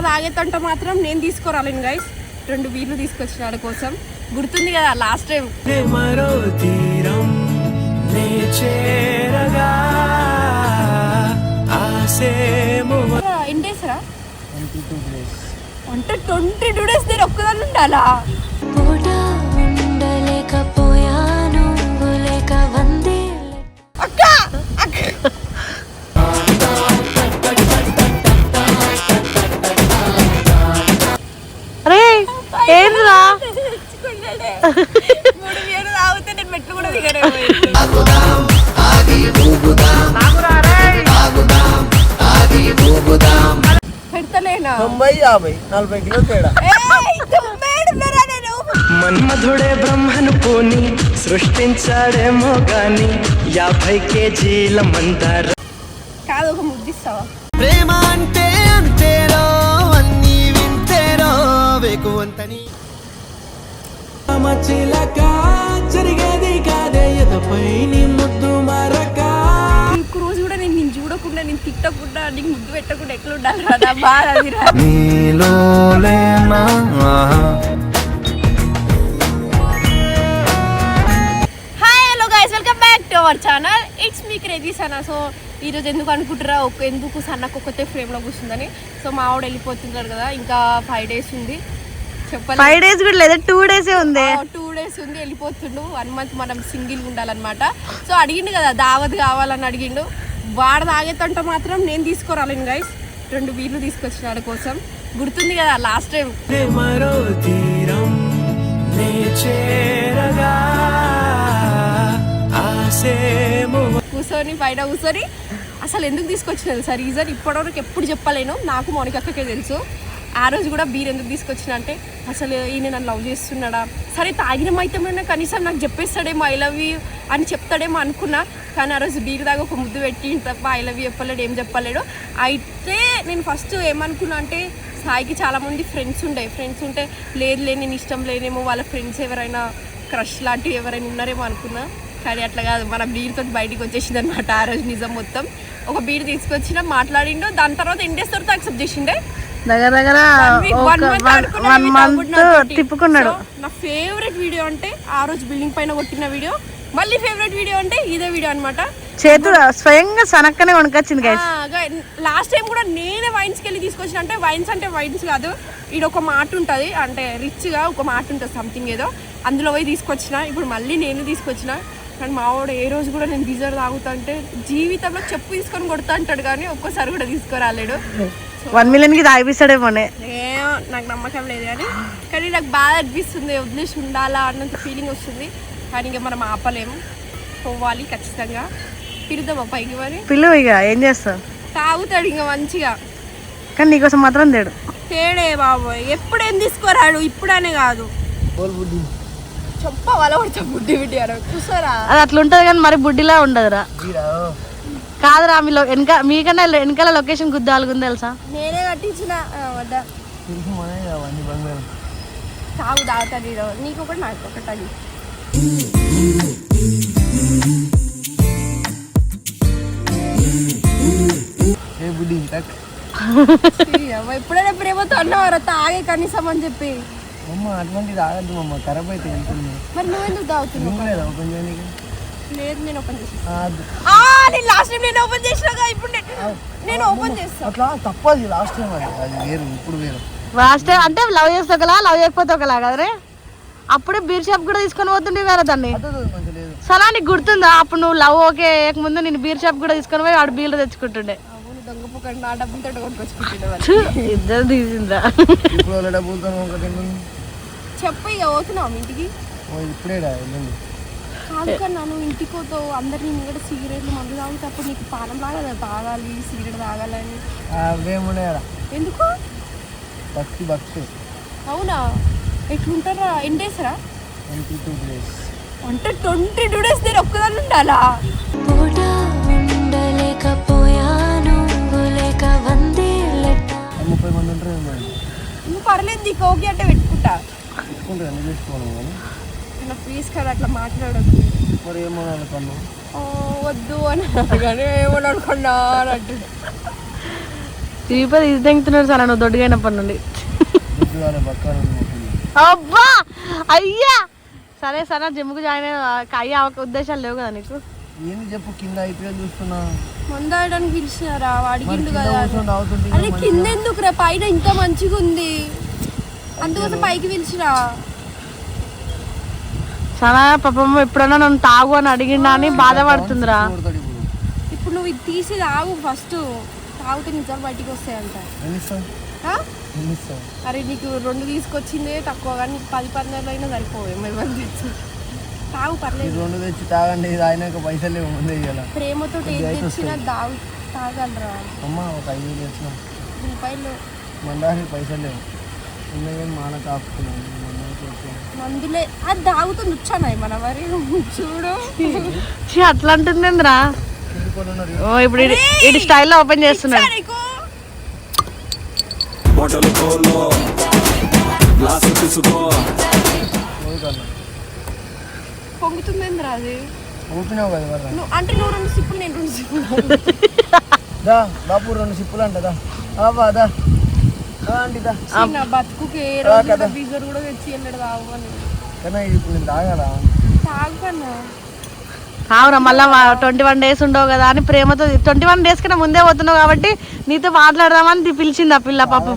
వాడు తాగేతంటే మాత్రం నేను తీసుకురాలేను గైస్ రెండు బీర్లు తీసుకొచ్చిన వాడి కోసం. గుర్తుంది కదా లాస్ట్ టైం మరో తీరం నే చేరగా ఆసేము ఎన్ని డేస్ రా? అంటే ట్వంటీ టూ డేస్ నేను ఒక్కదాన్ని ఉండాలా? అక్క! పెడతలేనా? తొంభై యాభై నలభై కిలో తేడా. మన్మధుడే బ్రహ్మను పోని సృష్టించాడేమో గాని యాభై కేజీల మందార వేకువంతని చిలక జరిగేది కాదే ఎదపై నీ ముద్దు మరక ఇంకో రోజు కూడా నేను నేను చూడకుండా నేను తిట్టకుండా నీకు ముద్దు పెట్టకుండా ఎట్లా ఉండాలి రా నా బాధ అది రా. నీలోలేనా? Hi hello guys welcome back to our channel it's me crazy Sana so ఈరోజు ఎందుకు అనుకుంటారా ఒక ఎందుకు సన్నకు ఒక్కతే ఫ్రేమ్లో కూర్చుందని. సో మా ఆవిడ వెళ్ళిపోతున్నారు కదా ఇంకా ఫైవ్ డేస్ ఉంది. ఫైవ్ డేస్ కూడా లేదా? టూ డేసే ఉంది? టూ డేస్ ఉంది వెళ్ళిపోతుండు. వన్ మంత్ మనం సింగిల్ ఉండాలన్నమాట. సో అడిగిండు కదా దావత్ కావాలని అడిగిండు. వాడు తాగేతంటే మాత్రం నేను తీసుకురాలేను గైస్ రెండు బీర్లు తీసుకొచ్చిన వాడి కోసం. గుర్తుంది కదా లాస్ట్ టైం మరో తీరం నే చేరగా ఆసేము కూర్చొని బయట కూర్చొని అసలు ఎందుకు తీసుకొచ్చిన తెలుసా? రీజన్ ఇప్పటివరకు ఎప్పుడు చెప్పలేను. నాకు మౌనికక్కకే తెలుసు. ఆ రోజు కూడా బీర్ ఎందుకు తీసుకొచ్చిన అంటే అసలు ఈయన నన్ను లవ్ చేస్తున్నాడా? సరే తాగిన మైతమైనా కనీసం నాకు చెప్పేస్తాడేమో ఐ లవ్ యూ అని చెప్తాడేమో అనుకున్నా. కానీ ఆ రోజు బీర్ దాకా ఒక ముద్దు పెట్టి తప్ప ఐ లవ్ యూ చెప్పలేడు ఏం చెప్పలేడు. అయితే నేను ఫస్ట్ ఏమనుకున్నా అంటే సాయికి చాలామంది ఫ్రెండ్స్ ఉండే. ఫ్రెండ్స్ ఉంటే లేదు లేదు నేను ఇష్టం లేనేమో వాళ్ళ ఫ్రెండ్స్ ఎవరైనా క్రష్ లాంటివి ఎవరైనా ఉన్నారేమో అనుకున్నా. కానీ అట్లా కాదు మన బీర్తో బయటికి వచ్చేసింది అనమాట ఆ రోజు నిజం మొత్తం. ఒక బీర్ తీసుకొచ్చిన మాట్లాడిండు. దాని తర్వాత ఇండేస్ తర్వాత యాక్సెప్ట్ చేసిండే. దగ్గర దగ్గర వన్ మంత్. తిప్పుకున్నాడు. నా ఫేవరెట్ వీడియో అంటే ఆ రోజు బిల్డింగ్ పైన కొట్టిన వీడియో మళ్ళీ ఫేవరెట్ వీడియో అంటే ఇదే వీడియో అనమాట చేతులు స్వయంగా సనక్కనే వణకొచ్చింది గైస్ లాస్ట్ టైం కూడా నేనే వైన్స్కి వెళ్ళి తీసుకొచ్చిన. అంటే వైన్స్ అంటే వైన్స్ కాదు ఇది ఒక మాట ఉంటుంది. అంటే రిచ్గా ఒక మాట ఉంటుంది సంథింగ్ ఏదో. అందులో పోయి తీసుకొచ్చిన. ఇప్పుడు మళ్ళీ నేను తీసుకొచ్చిన. కానీ మా వాడు ఏ రోజు కూడా నేను గీజర్ తాగుతా అంటే జీవితంలో చెప్పు తీసుకొని కొడతా అంటాడు కానీ ఒక్కోసారి కూడా తీసుకురాలేడు. వన్ మిలియన్కి తాగిపిస్తాడేమోనే ఏమో నాకు నమ్మకం లేదు కానీ కానీ నాకు బాధ అనిపిస్తుంది వదిలేసి ఉండాలా అన్నంత ఫీలింగ్ వస్తుంది. కానీ ఇంకా మనం ఆపలేము. పోవాలి ఖచ్చితంగా. తిరుగుదామా పైకి మరి. పిల్లు ఇక ఏం చేస్తావు? తాగుతాడు ఇంకా మంచిగా. కానీ నీకోసం మాత్రం తేడు. తేడే బాబోయ్. ఎప్పుడేం తీసుకురాడు? ఇప్పుడనే కాదు. చెప్ప వాళ్ళ కూడా బుడ్డి బిడ్డి కూర్చోరా అది అట్లా ఉంటది కానీ మరి బుడ్డిలా ఉండదురా. కాదురా మీలో వెనక మీకన్నా వెనకాల లొకేషన్ గుద్దాలుగుంది తెలుసా? నేనే కట్టించిన వద్దా? తాగు తాగుతాడు. నీకు ఒకటి నాకు ఒకటి అది ఎప్పుడైనా ప్రేమతో అన్నవారా తాగే కనీసం అని చెప్పి. అమ్మ అట్లాంటిది ఆగద్దు అమ్మ ఖరాబ్ అయితే వెళ్తుంది మరి నువ్వెందుకు తాగుతున్నావు? లేదా నేను ఓపెన్ చేసి ఆగద్దు. ఆ నేను లాస్ట్ టైం నేను ఓపెన్ చేసినాగా ఇప్పుడు నేను- ఓపెన్ చేస్తా. అట్లా తప్పది లాస్ట్ టైం అది. అది వేరు ఇప్పుడు వేరు. లాస్ట్ టైం అంటే లవ్ చేస్తే ఒకలా లవ్ చేయకపోతే ఒకలా కదరే అప్పుడే బీర్ షాప్ కూడా తీసుకొని పోతుండే కదా దాన్ని. అదే మంచి లేదు. సలా నీకు గుర్తుందా? అప్పుడు నువ్వు లవ్ ఓకే ముందు నేను బీర్ షాప్ కూడా తీసుకొని పోయి ఆడు బీర్లు తెచ్చుకుంటుండే. ఇద్దరు తీసిందా. చెప్పు ఇక పోతున్నావు ఇంటికి? ఇప్పుడే రా వెళ్ళండి కాదు కన్నా నువ్వు ఇంటికి పోతావు. అందరినీ కూడా సిగరెట్లు మందు తాగితే అప్పుడు నీకు పానం లాగా తాగాలి సిగరెట్ తాగాలని. అవేమున్నాయరా ఎందుకు? భక్తి భక్తి అవునా? ఎట్లుంటారా? ఎన్ని డేస్ రా? Twenty two days. అంటే ట్వంటీ టూ డేస్ నేను ఒక్కదాన్ని ఉండాలా? ముప్పై మంది ఉంటారు నువ్వు పర్లేదు నీకు ఓకే అంటే పెట్టుకుంటా. పెట్టుకుంటారు అన్ని ప్లీజ్ కదా అట్లా మాట్లాడదు మరి ఏమో అనుకున్నాం వద్దు అని కానీ ఏమని అనుకున్నా అని అంటుంది. తిరిగిపోయి ఇది తెంగుతున్నాడు సార్ నువ్వు దొడ్డుగైనప్పటి నుండి. అబ్బా! అయ్యా! సరే సరే జిమ్కి జాయిన్ అయ్యే అవక ఉద్దేశాలు లేవు కదా నీకు? ఏంది చెప్పు కింద ఐపీఎల్ చూస్తున్నా. మందాడడానికి పిలిచినారా? అడిగిండు కింద అరే కింద ఎందుకు రా పైన ఇంకా మంచిగా ఉంది అందుకోసం పైకి పిలిచిరా సనా పాపం ఎప్పుడన్నా నన్ను తాగు అని అడిగిండా అని బాధపడుతుందిరా. ఇప్పుడు ఇప్పుడు నువ్వు ఇది తీసి తాగు ఫస్ట్. తాగితే నిజాలు బయటికి వస్తాయంట. అరే నీకు రెండు తీసుకొచ్చిందే తక్కువ కానీ నీకు పది పన్నెండు అయినా సరిపోవు తెచ్చు. తాగు పర్లేదు. రెండు తెచ్చి తాగండి ఇది అయినాక పైసలు లేవు ముందే ఇవ్వాల ప్రేమతో ఏం అయితే తెచ్చినా తాగు తాగలరా? అమ్మ ఒక ఐదు తెచ్చిన. రూపాయలు పైసలు లేవు. ఉన్నదే మాన తెచ్చాను. మందులే. అది తాగుతుంది వచ్చానాయి మన మరి? చూడు. ఛీ, అట్లా ఉన్నారు ఓ ఇప్పుడు ఇడి- ఇడి స్టైల్లో ఓపెన్ చేస్తున్నాడు. పొంగుతుందేంద్రా అది? ఊపినావు కదా అంటే నువ్వు రెండు సిప్పులు నేను రెండు సిప్పులు. దా బాపు రెండు సిప్పులు అంట దా. ఆవా దా దా. ఆంటీ దా నా బతుకుకి ఏ రోజు కూడా బీజర్ కూడా తెచ్చి వెళ్ళాడు ఇప్పుడు నేను తాగాలా? అవునా మళ్ళా ట్వంటీ వన్ డేస్ ఉండవు కదా అని ప్రేమతో ట్వంటీ వన్ డేస్ కన్నా ముందే పోతున్నావు కాబట్టి నీతో మాట్లాడదామని పిలిచింది ఆ పిల్ల పాపం.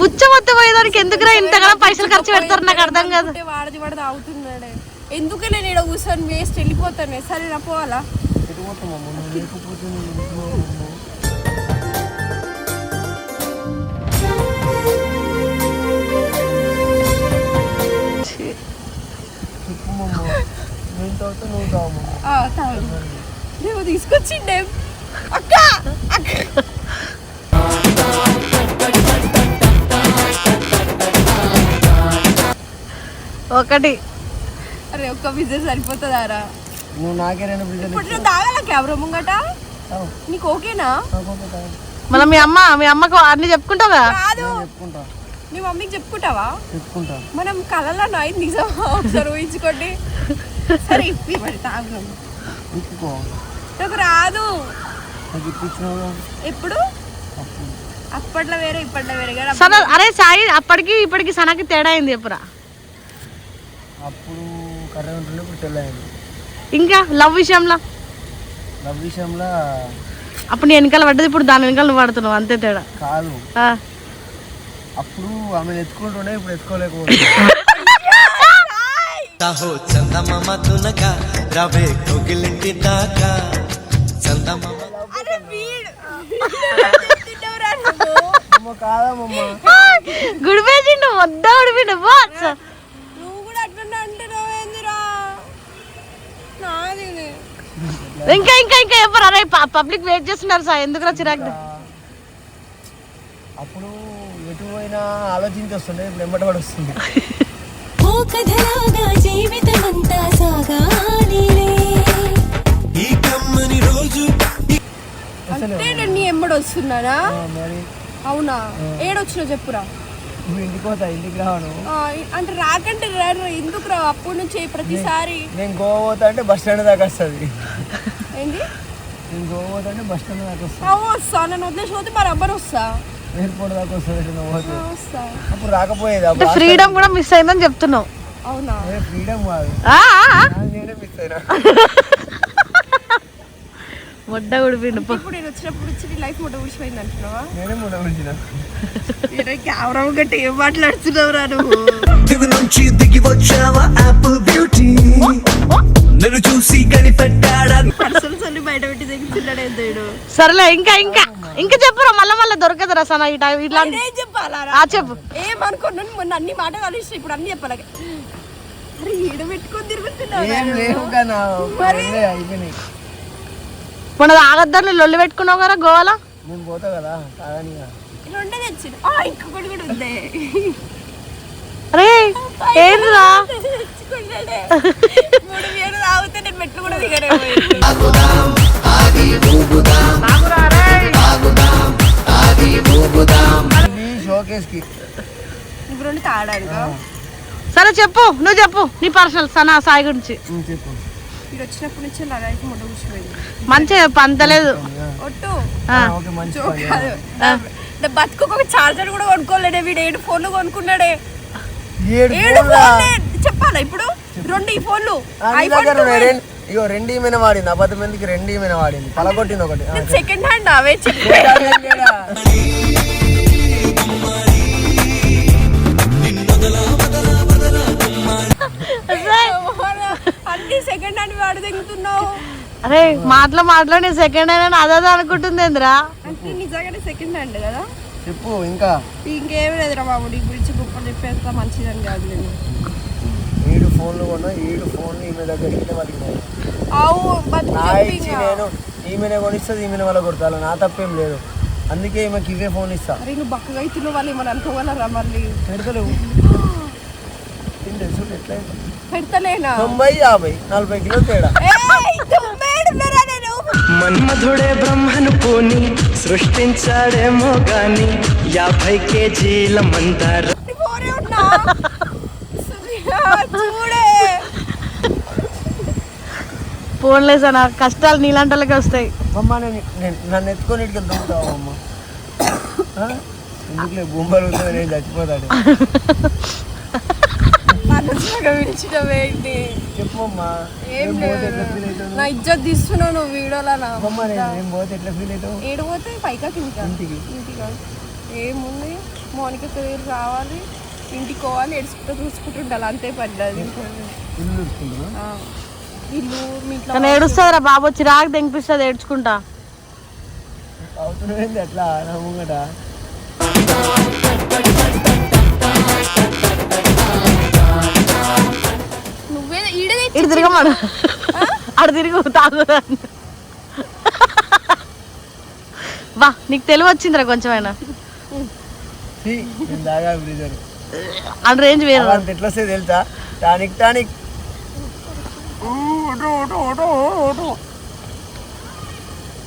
బుచ్చ మొత్తం పోయేదానికి ఎందుకురా ఇంతగా పైసలు ఖర్చు పెడతారు నాకు అర్థం కాదు. వాడది వాడు తాగుతున్నాడే. ఎందుకు నేను కూర్చొని వేస్ట్ వెళ్ళిపోతాను? సరే నా పోవాలా? పోతామమ్మ నువ్వు లేకపోతే నేను ఇంట్లో ఉన్నాను. నేను తీసుకొచ్చిండే అక్క అక్క ఒకటి అరే ఒక్క బిజినెస్ సరిపోతుందారా నువ్వు నాకే రెండు బిడ్డలు ఇప్పుడు నువ్వు తాగాల కెమెరా ముంగట. నీకు ఓకేనా. మళ్ళీ మీ అమ్మ మీ అమ్మకు అన్ని చెప్పుకుంటావు? కదా. కాదు నేను చెప్పుకుంటా. నీ మమ్మీకి చెప్పుకుంటావా? చెప్పుకుంటా. మనం కళలో నాయి నిజమా? ఒకసారి ఊహించుకోండి. సరే ఇప్పి మరి తాగు. నాకు రాదు. ఎప్పుడు? అప్పట్లో వేరే ఇప్పట్లో వేరే. కదా అరే సాయి అప్పటికి ఇప్పటికి సనకి తేడా అయింది చెప్పురా అప్పుడు కర్ర ఉంటుండే ఇప్పుడు తెల్లయింది ఇంకా లవ్ విషయంలో? లవ్ విషయంలో అప్పుడు నీ వెనకాల పడ్డది ఇప్పుడు దాని వెనకాల నువ్వు పడుతున్నావు అంతే తేడా. కాదు. ఆ. అప్పుడు ఆమెను ఎత్తుకుంటుండే ఇప్పుడు ఎత్తుకోలేకపోతే సాహో చందమామ తునక రవే కోగిలింటి దాకా. చందమామ. అరే వీడు. తిన్నవరా నువ్వు? అమ్మ కాదమ్మమ్మ. గుడిపేసిండు వద్ద గుడిపిండు ఇంకా ఇంకా ఇంకా చెప్పరు అరే పబ్లిక్ వెయిట్ చేస్తున్నారు సార్. ఎందుకు చిరాకు? అప్పుడు ఎటు పోయినా ఆలోచించి వస్తుండే ఇప్పుడు ఎంబట పడి వస్తుంది ఓ కథలాగా జీవితమంతా సాగాలిలే. ఈ కమ్మని రోజు అంటే నేను నీ ఎంబడి వస్తున్నానా అవునా? ఏడొచ్చినావు చెప్పురా. నువ్వు ఇంటికి పోతా ఇంటికి రావను ఆ, అంటే రాకంటే రారు ఎందుకు రా? అప్పటి నుంచి ప్రతిసారి నేను గోవా పోతా అంటే బస్ స్టాండ్ దాకా వస్తుంది. ఏంది? నేను గోవా పోతా అంటే బస్ స్టాండ్ దాకా వస్తుంది. అవు వస్తా. నన్ను వదిలేసి పోతే మరి అబ్బని వస్తా. ఎయిర్పోర్ట్ దాకా వస్తుంది నువ్వు పోతే. ఆ, వస్తా. అప్పుడు రాకపోయేది అంటే అప్పుడు ఫ్రీడమ్ కూడా మిస్ అయిందని చెప్తున్నావు. అవునా? ఫ్రీడమ్ కాదు. ఆ, ఆ, ఆ. నేనే మిస్ అయినా. పో. ఇప్పుడు నేను వచ్చినప్పుడు వచ్చి లైఫ్ మొట్ట ఊడిచిపోయింది అంటున్నావా? నేనే కెమెరా గట్టి ఏం మాట్లాడుతున్నావు రా నువ్వు నుంచి దిగి వచ్చావా యాపిల్ బ్యూటీ? నన్ను చూసి కనిపెట్టాడా? పర్సన్స్ అన్ని బయట పెట్టి తెగుతున్నాడు ఏందేడు సరేలే ఇంకా ఇంకా ఇంకా చెప్పురా మళ్ళా మళ్ళీ దొరకదురా సన ఇట్లా ఇట్లాంటి ఏం చెప్పాలా ఆ చెప్పు. ఏమనుకున్నాను మొన్న అన్ని మాటలు కలిసి ఇప్పుడు అన్ని చెప్పాలి. అరే ఈడ పెట్టుకొని తిరుగుతున్నావు ఏం లేవు కానీ రెండే అయిపోయినాయి. మొన్న ఆగద్దాన్ని లొల్లి పెట్టుకున్నావు కదా గోవాలో? నేను పోతా కదా తాగనిగా రెండే తెచ్చింది ఆ ఇంకొకటి కూడా ఉంది. అరే ఏంద్రా? తెచ్చుకున్నాడే మూడు వేలు తాగితే నేను మెట్లు కూడా దిగనే ఇది షోకేస్కి ఇప్పుడు రెండు తాగడానికి? సరే చెప్పు నువ్వు చెప్పు. నీ పర్సనల్ సనా సాయి గురించి. చెప్పు. మీరు వచ్చినప్పటి నుంచి నా లైఫ్ మొట్ట కూర్చిపోయింది మంచిగా పంతలేదు. ఒట్టు. బతుకు ఒక చార్జర్ కూడా కొనుక్కోలేడే వీడు. ఏడు ఫోన్లు కొనుక్కున్నాడే. ఏడు చెప్పాలా ఇప్పుడు? రెండు ఈ ఫోన్లు. ఇగో రెండు ఈమెన వాడింది. అబద్ధం మందికి రెండు ఈమెన వాడింది? పలగొట్టింది ఒకటి. సెకండ్ హ్యాండ్ అవే చెప్పు అరే మాటలో మాట్లాడి సెకండ్ హ్యాండ్ అదే అనుకుంటుంది ఏందిరా? అంటే నిజంగానే సెకండ్ హ్యాండ్ కదా? చెప్పు ఇంకా? ఇంకేం లేదురా బాబు నీ గురించి గొప్ప చెప్పేంత మంచిదని కాదు నేను. ఏడు ఫోన్లు కొన్నా ఏడు ఫోన్లు ఈమె దగ్గర ఇట్లా. నేను. ఈమెనే కొనిస్తుంది ఈమెనే వాళ్ళ కొడతాను నా తప్పేం లేదు. అందుకే ఈమెకి ఇవే ఫోన్ ఇస్తా. నువ్వు బక్కగా వాళ్ళు ఏమని అనుకోగలరా మళ్ళీ? పెడతలేవు. పెడతలేనా? తొంభై యాభై నలభై కిలో తేడా. నేను మన్మధుడే బ్రహ్మను పోని సృష్టించాడేమో గాని యాభై కేజీల మందార. నీ పోరే ఉన్నా సూర్య, చూడే ఫోన్ లేసా నా కష్టాలు నీలాంటి వస్తాయి. అమ్మ నేను నేను- నన్ను ఎత్తుకొని ఇటుకెళ్ళి దొంగతావా అమ్మ? ఎందుకులే భూమి నేను చచ్చిపోతాడు మనసుగా విడిచినవేంటి? చెప్పు అమ్మా. ఏం లేదు. నా ఇజ్జత్ తీస్తున్నావు నువ్వు వీడియోలో నా అమ్మ నేను పోతే ఎట్లా ఫీల్ అవుతావు ఏడు పోతే పైకా ఇంకా ఇంటికి. ఇంటికి? ఏముంది? మోనిక దగ్గర రావాలి. ఇంటికి పోవాలి ఏడుచుకుంటూ చూసుకుంటూ ఉండాలి. అంతే పడ్డది ఇల్లు మీ ఏడుస్తుంది రా బాబు వచ్చి రాక తెంపిస్తుంది ఏడ్చుకుంటా. అవుతుంది అట్లా నా ముంగట. తిరగమాడు అటు తిరిగి తాగుదా వా నీకు తెలివి వచ్చిందిరా కొంచెమైనా. రేంజ్ వేరు. ఎట్లా వస్తే తెలుసా? Tonic tonic.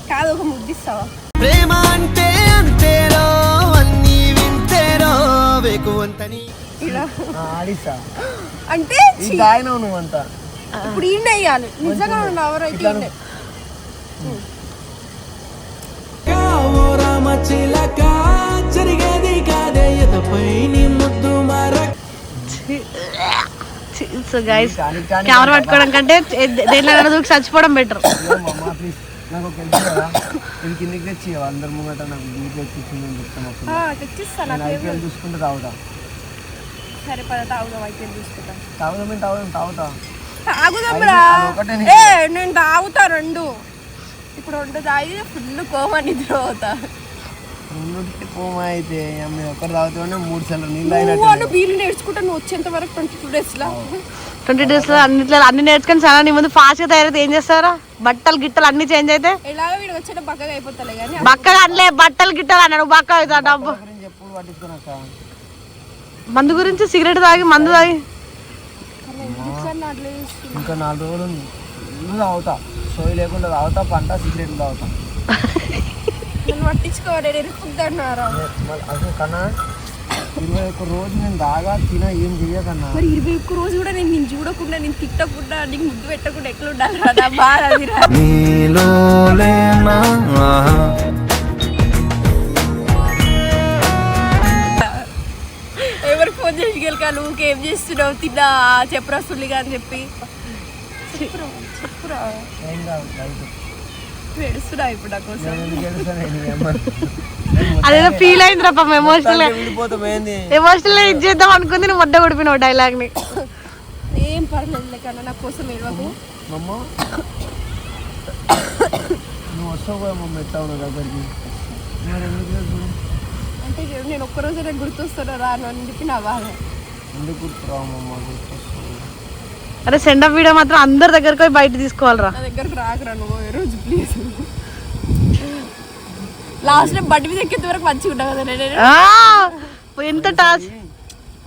కాదు ఒక ముద్దిస్తావా ప్రేమ అంటే అంతేరో అన్ని వింతేరో వేకువంతని. ఇలా. ఆ, ఆడిస్తా. అంటే ఇది తాగినావు నువ్వు అంతా ఇప్పుడు ఈయన వేయాలి. నిజంగా ఎవరైతే జరిగేది కాదే ఎదపై నీ ముద్దు మర గైస్ కెమెరా పట్టుకోవడం కంటే దేనిలో దూకి చచ్చిపోవడం బెటర్ నాకు ఒక హెల్ప్ కదా ఇది కిందికి తెచ్చి ఇవ్వు. అందరి ముంగట నాకు బీట్ ఎక్కించింది అని చెప్తాను అప్పుడు ఆ, తెచ్చిస్తా నేను నాకు ఐపీఎల్ చూసుకుంటే. తాగుతా సరే పద తాగుదాం చూసుకుంటా తాగుదాం తాగుతా. తాగుదాంరా. ఏ నేను తాగుతా రెండు. ఇప్పుడు రెండు తాగి ఫుల్ కోమా నిద్ర అవుతా అయితే తాగుతానే మూడు సార్లు నీళ్ళు నువ్వు అయినట్టు వాళ్ళు బీర్లు నేర్చుకుంటా నువ్వు వచ్చేంత వరకు ట్వంటీ టూ డేస్ లా? ట్వంటీ డేస్లో అన్నిట్లో అన్ని నేర్చుకొని చాలా నీ ముందు ఫాస్ట్గా తయారైతే ఏం చేస్తారా బట్టలు గిట్టలు అన్ని చేంజ్ అయితే? ఎలాగో వీడు వచ్చేట బక్కగా అయిపోతాలే కానీ బక్కగా అనలే బట్టలు గిట్టలు అన్నాడు బక్క అవుతా డబ్బు. మందు గురించి సిగరెట్ తాగి మందు తాగి? ఇంకా నాలుగు రోజులు ఉంది. ఇల్లు తాగుతా. సోయి లేకుండా తాగుతా పంట సిగరెట్లు తాగుతా. కన్నా ఇరవై ఒక్క రోజు నేను దాగా తిన ఏం చెయ్యకన్నా? మరి ఇరవై ఒక్క రోజు కూడా నేను నేను చూడకుండా నేను తిట్టకుండా నీకు ముద్దు పెట్టకుండా ఎట్లా ఉండాలి నువ్వు ఏం చేస్తున్నావు? తిన్నా చెప్పురా సుల్లిగా అని చెప్పి. చెప్పురా ఇప్పుడు నా కోసం. అదేదో ఫీల్ అయింది రా పాపం ఎమోషనల్ ఎమోషనల్ ఇది చేద్దాం అనుకుంది నువ్వు మొడ్డ కొడిపినావు డైలాగ్ని. ఏం పర్లేదు లేకన్నా నా కోసం ఏడవకు. మమ్మ నువ్వు వస్తావు మమ్మ దగ్గరికి? ఎందుకు ఏడుస్తున్నావు? అంటే నేను ఒక్కరోజు నేను గుర్తొస్తాను రాను అని చెప్పి నా బాధ. అరే సెండ్ ఆఫ్ వీడియో మాత్రం అందరి దగ్గరికి పోయి బయట తీసుకోవాలిరా. నా దగ్గరకు రాకురా నువ్వు ఏ రోజు ప్లీజ్ లాస్ట్ టైం బండి మీద ఎక్కేంత వరకు మంచిగా ఉంటావు కదా నేను? ఎంత టాస్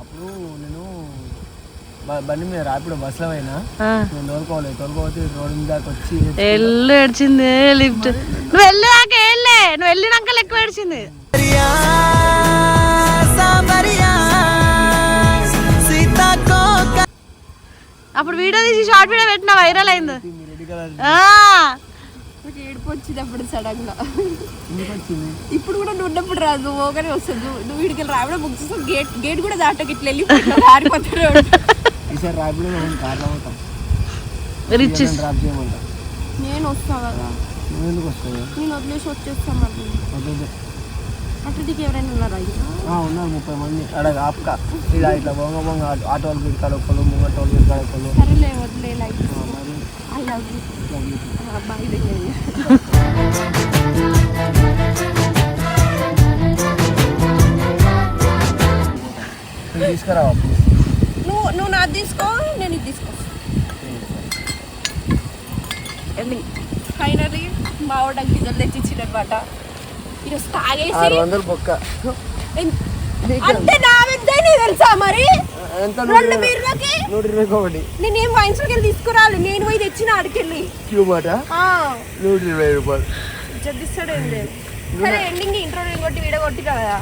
అప్పుడు నేను బండి మీద రాపిడ బస్సులో అయినా. నేను తోలుకోవాలి తోలుకోవచ్చు రోడ్డు మీద వచ్చి ఎల్లు ఏడ్చింది లిఫ్ట్. నువ్వు వెళ్ళాక వెళ్ళే నువ్వు వెళ్ళినాక లెక్క ఏడ్చింది. అప్పుడు వీడియో తీసి షార్ట్ వీడియో పెట్టినా వైరల్ అయింది. వచ్చింది అప్పుడు సడన్గా. వచ్చింది? ఇప్పుడు కూడా నువ్వు ఉన్నప్పుడు రాదు నువ్వు ఓగానే వస్తుంది. నువ్వు- వీడికి రావడం బుక్ చేస్తావు. గేట్ గేట్ కూడా దాటకి ఇట్లా చేయమంటాం. నేను వస్తా కదా నేను వదిలేసి వచ్చేస్తా మరి. వద్దు అట్లా నీకు ఎవరైనా ఉన్నారా ఇంకా ఆ, ఉన్నారు ముప్పై మంది అడగ ఆప్క ఇలా ఇట్లా బొంగ బొంగ ఆటో- ఆటో వాళ్ళు పెడతాడు ఒకళ్ళు ముంగట వాళ్ళు పెడతాడు ఒకళ్ళు సరేలే వదిలే లైక్ ఆ, మరి ఐ లవ్ యూ ఇట్లా మీకు. బాయ్ దగ్గర ఇది తీసుకురావా please. నువ్వు నువ్వు నాది తీసుకో నేను ఇది తీసుకో ఫైనలీ మా వాడికి గిజలు తెచ్చి ఇచ్చినమాట ఈరోజు తాగేసి ఆరు వందలు బొక్క. ఎన్- అంతే నా విద్యని తెలుసా మరి? ఎంత రెండు బీర్లకి? నూట ఇరవై ఒకటి నేనేం వైన్స్లోకి వెళ్ళి తీసుకురాలి నేను పోయి తెచ్చిన ఆడికెళ్ళి. క్యూ మాట? ఆ, నూట ఇరవై రూపాయలు లేదు. సరే ఎండింగ్ ఇంట్రో నేను కొట్టి వీడియో కొట్టినా కదా.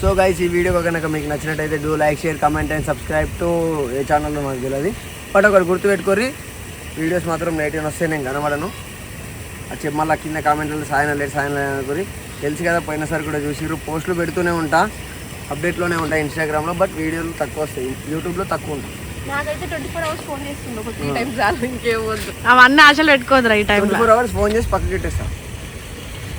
సో గైస్ ఈ వీడియో కనుక మీకు నచ్చినట్టయితే do like share comment and subscribe to a ఛానల్లో నాకు తెలియదు. బట్ ఒకటి గుర్తుపెట్టుకోరి వీడియోస్ మాత్రం నైట్ వస్తే నేను కనబడను. అది చెప్పి మళ్ళీ కింద కామెంట్లో సాయం లేదు సాయం లేదు అనుకోరి తెలుసు కదా పోయినసారి కూడా చూసిర్రు. పోస్టులు పెడుతూనే ఉంటా అప్డేట్లోనే ఉంటాయి ఇన్స్టాగ్రామ్లో బట్ వీడియోలు తక్కువ వస్తాయి. యూట్యూబ్లో తక్కువ ఉంటాయి. నాకైతే ట్వంటీ ఫోర్ అవర్స్ ఫోన్ చేస్తుండే. ఒక త్రీ టైమ్స్ వద్దు. అవన్నీ ఆశలు పెట్టుకోదురా ఈ టైంలో. ఫోర్ అవర్స్ ఫోన్ చేసి పక్కకి పెట్టేస్తా.